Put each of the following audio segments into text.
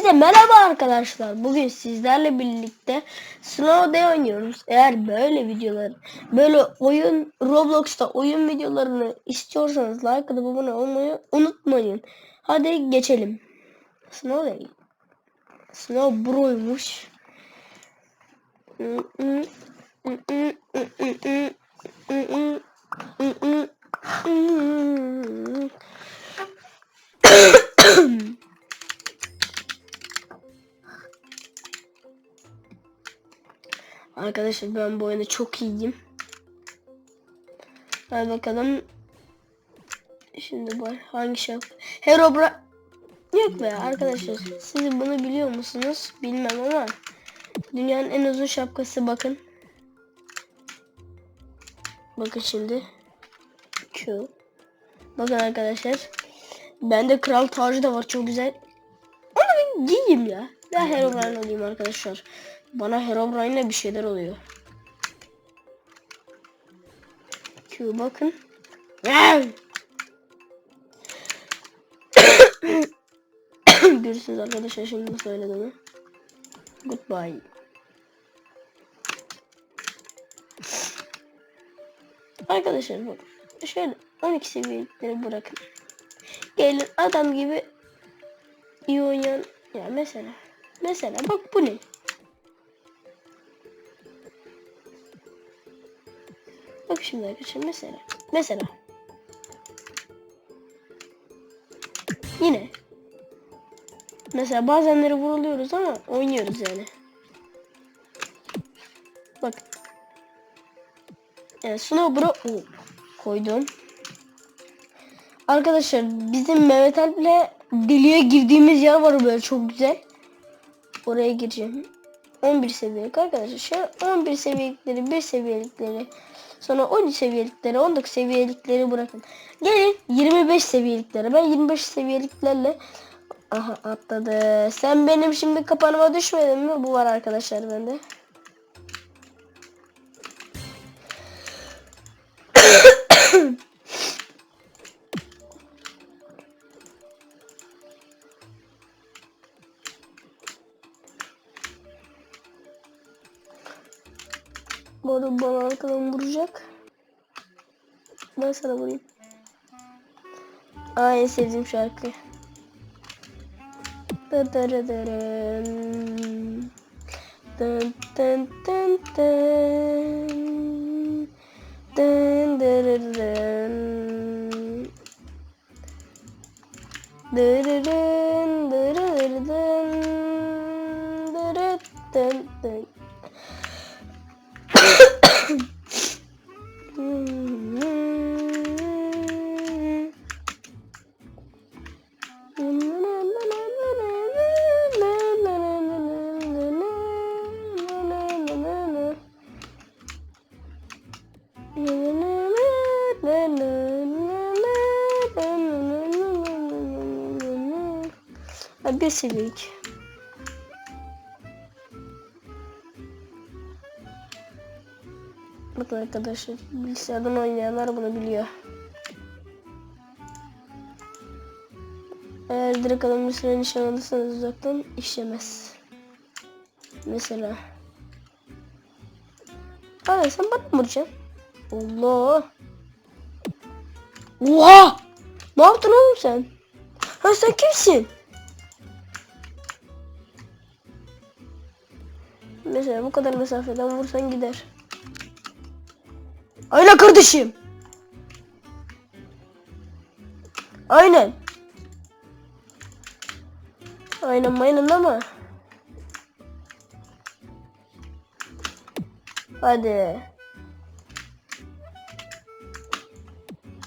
Hepinize merhaba arkadaşlar. Bugün sizlerle birlikte Snow Day oynuyoruz. Eğer böyle videolar, böyle oyun Roblox'ta oyun videolarını istiyorsanız like atıp abone olmayı unutmayın. Hadi geçelim. Snow Day. Snow Bro'ymuş. Arkadaşlar ben bu oyunda çok iyiyim. Hadi bakalım. Şimdi var hangi şarkı? Herobrine Yok be arkadaşlar. Siz bunu biliyor musunuz? Bilmem ama dünyanın en uzun şapkası bakın. Bakın şimdi. Q. Bakın arkadaşlar. Bende kral tacı da var çok güzel. Onu bir giyeyim ya. Ben Herobrine olayım arkadaşlar. Bana Herobrine'le bir şeyler oluyor. Q bakın. Görürsünüz arkadaşlar şimdi söylediğimi. Goodbye. Arkadaşlar bak. Şöyle 12 seviyelikleri bırakın. Gelin adam gibi iyi oynayan ya mesela mesela bak bu ne? Bak şimdi arkadaşlar mesela mesela yine mesela bazenleri vuruluyoruz ama oynuyoruz yani. Bak. Yani Snow Bro koydum. Arkadaşlar bizim Mehmet Alp'le deliğe girdiğimiz yer var böyle çok güzel. Oraya gireceğim. 11 seviyelik arkadaşlar. Şu 11 seviyelikleri, 1 seviyelikleri, sonra 13 seviyelikleri, 19 seviyelikleri bırakın. Gelin 25 seviyeliklere. Ben 25 seviyeliklerle Aha atladı. Sen benim şimdi kapanıma düşmedin mi? Bu var arkadaşlar bende. Arada bana arkadan vuracak. Ben sana vurayım. Aa en sevdiğim şarkı. Dın. Dırırın dırırın dırırın seviyelik. Bakın arkadaşlar bilgisayardan oynayanlar bunu biliyor. Eğer direkt adamın üstüne nişan alırsanız uzaktan işlemez. Mesela. Abi sen bana mı vuracaksın? Allah. Oha! Ne yaptın oğlum sen? Ha sen kimsin? Mesela bu kadar mesafeden vursan gider. Aynen kardeşim. Aynen. Aynen aynen ama. Hadi.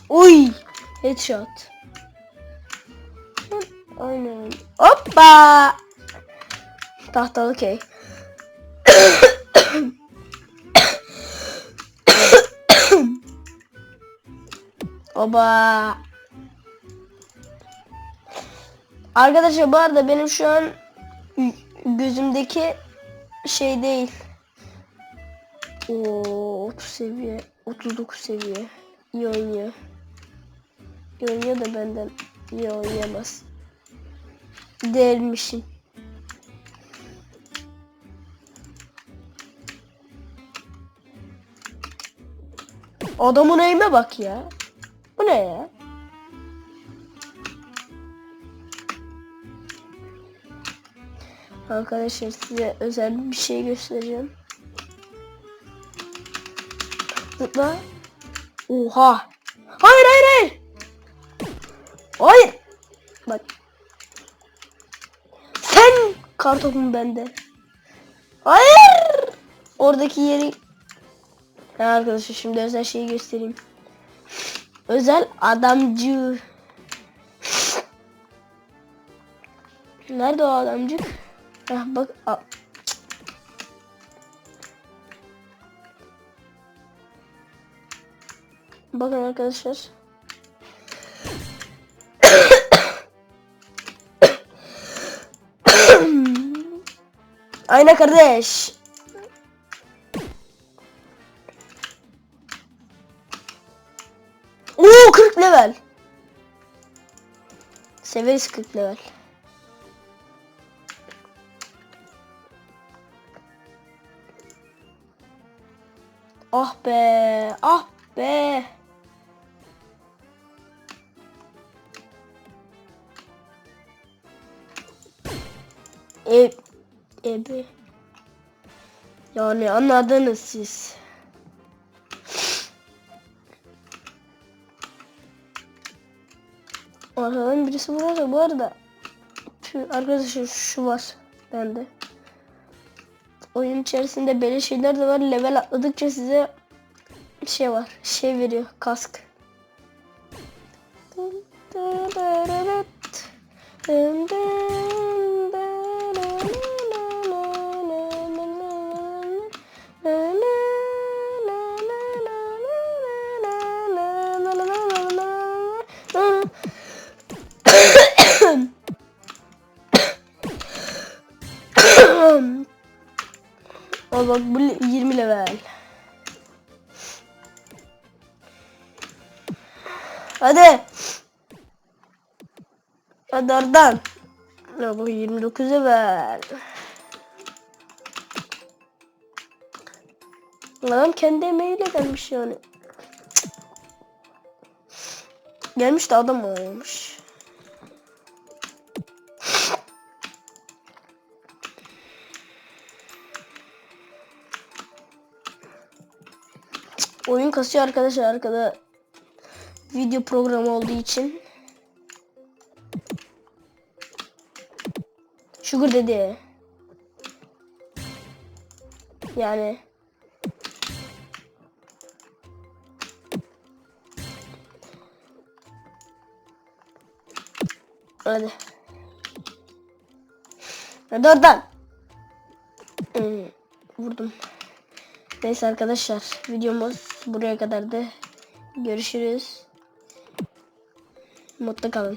Uy. Headshot. Aynen. Hoppa. Tahtalı key. Oba. Arkadaşlar bu arada benim şu an gözümdeki şey değil. Oo 30 seviye, 39 seviye. İyi oynuyor. İyi oynuyor da benden iyi oynayamaz. Delmişim. Adamın eğime bak ya. Bu ne ya? Arkadaşlar size özel bir şey göstereceğim. Zıpla. Oha. Hayır hayır hayır. Hayır. Bak. Sen kartopun bende. Hayır. Oradaki yeri Ha arkadaşlar şimdi özel şeyi göstereyim. Özel adamcı. Nerede o adamcık? Heh, bak. a- Bakın arkadaşlar. Ayna kardeş. Severiz 40 level. Ah be, ah be. E, ebe. Yani anladınız siz. Arkadan birisi vurarsa bu arada şu arkadaşlar şu var bende. Oyun içerisinde böyle şeyler de var. Level atladıkça size şey var. Şey veriyor. Kask. Al bak bu le- 20 level. Hadi. Hadi oradan. Ya bu 29 level. Adam kendi emeğiyle gelmiş yani. Gelmiş de adam olmuş. Oyun kasıyor arkadaşlar arkada video programı olduğu için. Sugar dedi. Yani Hadi. Hadi oradan. Hmm, vurdum. Neyse arkadaşlar videomuz buraya kadardı. Görüşürüz. Mutlu kalın.